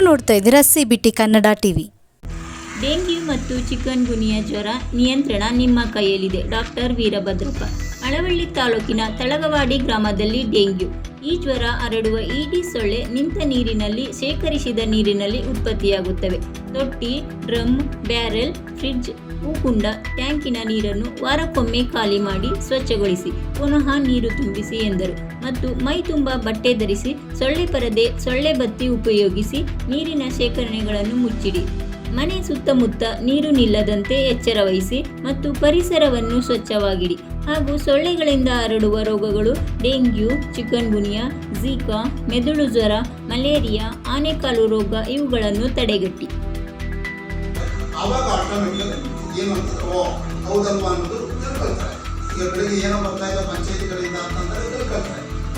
ನೋಡ್ತಾ ಇದ್ದೀರಾ C B Kannada TV. Dengue ಮತ್ತು ಚಿಕನ್ ಗುನಿಯ ಜ್ವರ ನಿಯಂತ್ರಣ ನಿಮ್ಮ ಕೈಯಲ್ಲಿದೆ. ಡಾಕ್ಟರ್ ವೀರಭದ್ರಪ್ಪ. ಅಳವಳ್ಳಿ ತಾಲೂಕಿನ ತಳಗವಾಡಿ ಗ್ರಾಮದಲ್ಲಿ ಡೆಂಗ್ಯೂ. ಈ ಜ್ವರ ಹರಡುವ ಈಡಿ ಸೊಳ್ಳೆ ನಿಂತ ನೀರಿನಲ್ಲಿ ಶೇಖರಿಸಿದ ನೀರಿನಲ್ಲಿ ಉತ್ಪತ್ತಿಯಾಗುತ್ತವೆ. ತೊಟ್ಟಿ, ಡ್ರಮ್, ಬ್ಯಾರೆಲ್, ಫ್ರಿಡ್ಜ್ ಹೂಕುಂಡ ಟ್ಯಾಂಕಿನ ನೀರನ್ನು ವಾರಕ್ಕೊಮ್ಮೆ ಖಾಲಿ ಮಾಡಿ ಸ್ವಚ್ಛಗೊಳಿಸಿ, ಪುನಃ ನೀರು ತುಂಬಿಸಿ ಎಂದರು. ಮತ್ತು ಮೈ ತುಂಬ ಬಟ್ಟೆ ಧರಿಸಿ, ಸೊಳ್ಳೆ ಪರದೆ, ಸೊಳ್ಳೆ ಬತ್ತಿ ಉಪಯೋಗಿಸಿ ನೀರಿನ ಶೇಖರಣೆಗಳನ್ನು ಮುಚ್ಚಿಡಿ. ಮನೆ ಸುತ್ತಮುತ್ತ ನೀರು ನಿಲ್ಲದಂತೆ ಎಚ್ಚರ ವಹಿಸಿ ಮತ್ತು ಪರಿಸರವನ್ನು ಸ್ವಚ್ಛವಾಗಿಡಿ. ಹಾಗೂ ಸೊಳ್ಳೆಗಳಿಂದ ಹರಡುವ ರೋಗಗಳು, ಡೆಂಗ್ಯೂ ಚಿಕನ್ ಗುನಿಯಾ ಝೀಕಾ, ಮೆದುಳು ಜ್ವರ, ಮಲೇರಿಯಾ, ಆನೆಕಾಲು ರೋಗ ಇವುಗಳನ್ನು ತಡೆಗಟ್ಟಿ.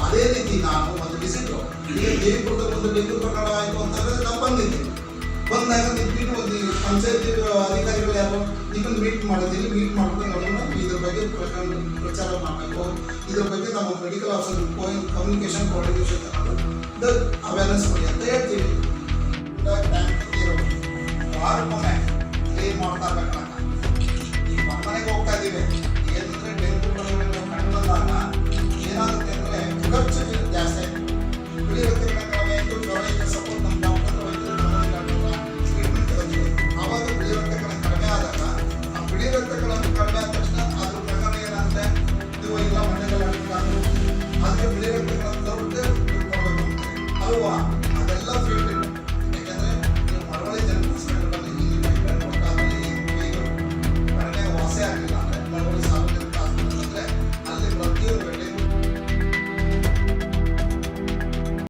ಅದೇ ರೀತಿ ನಾನು ಒಂದು ವಿಸಿಟ್ ಈಗ ದೇವಿಪುರದ ಒಂದು ಡೆಂಗ್ಯೂ ಪ್ರಕರಣ ಆಯಿತು ಅಂತಂದ್ರೆ ಬಂದಾಗ ನಿಂತ್ಬಿಟ್ಟು ಒಂದು ಪಂಚಾಯತ್ ಅಧಿಕಾರಿಗಳು ಯಾರು ನಿಮ್ಮನ್ನು ಮೀಟ್ ಮಾಡಿದ್ದೀನಿ. ಮೀಟ್ ಮಾಡ್ಕೊಂಡು ನೋಡೋಣ ಇದ್ರ ಬಗ್ಗೆ ಪ್ರಚಾರ ಮಾಡಬೇಕು. ಇದ್ರ ಬಗ್ಗೆ ನಮ್ಮ ಮೆಡಿಕಲ್ ಆಫೀಸರ್ ಕಮ್ಯುನಿಕೇಶನ್ ಕೋಆರ್ಡಿನೇಷನ್ ತಗೊಂಡು ಅವೇರ್ನೆಸ್ ಕೊಡಿ ಅಂತ ಹೇಳ್ತೀವಿ ಟ್ಯಾಂಕ್ ಏನು ವಾರಕ್ಕೊಮ್ಮೆ ಮಾಡ್ತಾ